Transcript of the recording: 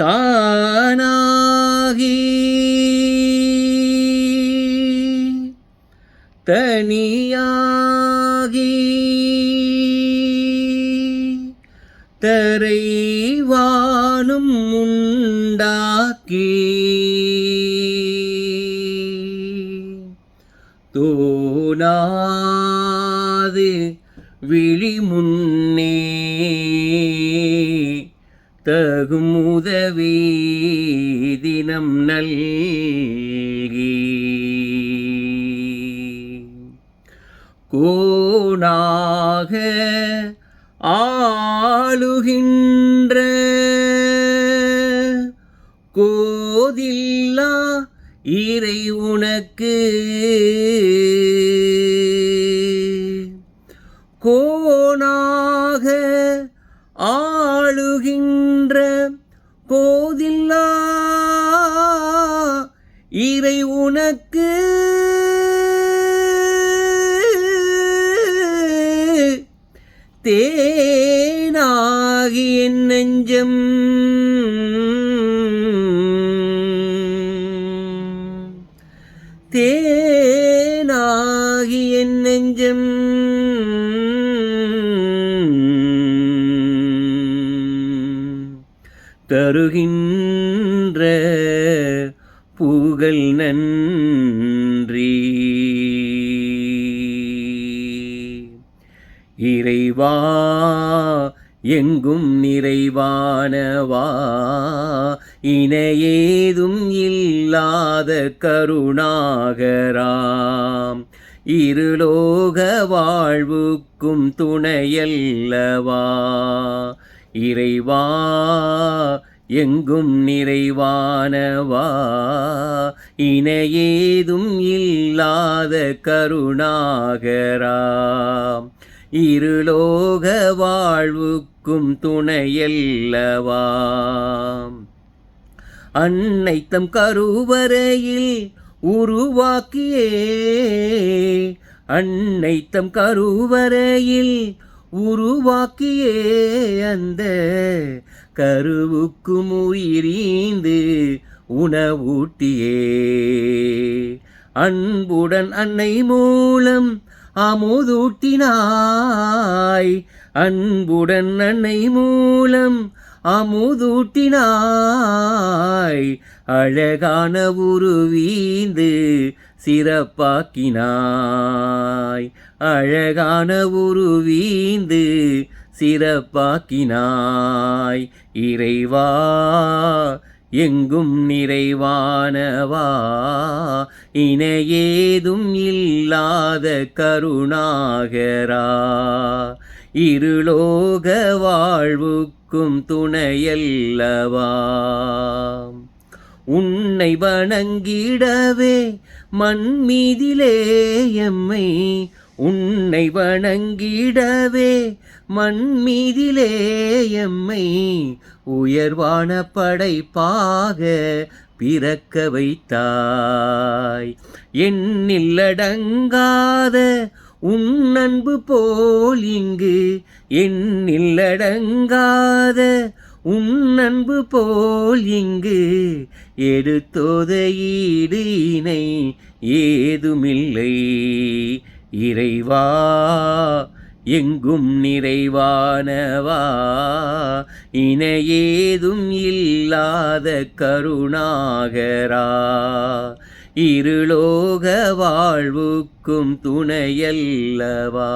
தானாகி. தனியாகி. தரைவானும் உண்டாக்கி. தோனாது விழி முன்னே தகும் உதவி தினம் நல்கி. கோணாக ஆளுகின்ற கோதில்லா இறை உனக்கு. கோணாக ஆளுகின்ற போதில்லா இறை உனக்கு. தேனாகி என் நெஞ்சம். தே தருகின்ற புகழ் நன்றி. இறைவா எங்கும் நிறைவானவா? இணையேதும் இல்லாத கருணாகராம். இருலோக வாழ்வுக்கும் துணையல்லவா? இறைவா எங்கும் நிறைவானவா? இணையேதும் இல்லாத கருணாகராம். இருலோக வாழ்வுக்கும் துணையல்லவா? அன்னைத்தம் கருவறையில் உருவாக்கியே. அன்னைத்தம் கருவறையில் உருவாக்கியே அந்த கருவுக்கும் உயிரீந்து உணவூட்டியே. அன்புடன் அன்னை மூலம் அமுதூட்டினாய் அன்புடன் அன்னை மூலம் அமுதூட்டினாய் அழகான உருவீந்து சிறப்பாக்கினாய். அழகான உருவீந்து சிறப்பாக்கினாய். இறைவா எங்கும் நிறைவானவா? இணையேதும் இல்லாத கருணாகரா? இருலோக வாழ்வுக்கும் துணையல்லவா? உன்னை வணங்கிடவே மண்மீதிலே எம்மை உன்னை வணங்கிடவே மண் மீதிலே எம்மை உயர்வான படைப்பாக பிறக்க வைத்தாய். எண்ணில்லடங்காத உன் அன்பு போல் இங்கு எண்ணில்லடங்காத உன் அன்பு போல் இங்கு எடுத்தோத ஈடு இணை ஏதுமில்லை. இறைவா எங்கும் நிறைவானவா? இணையேதும் இல்லாத கருணாகரா? இருளோக வாழ்வுக்கும் துணையல்லவா?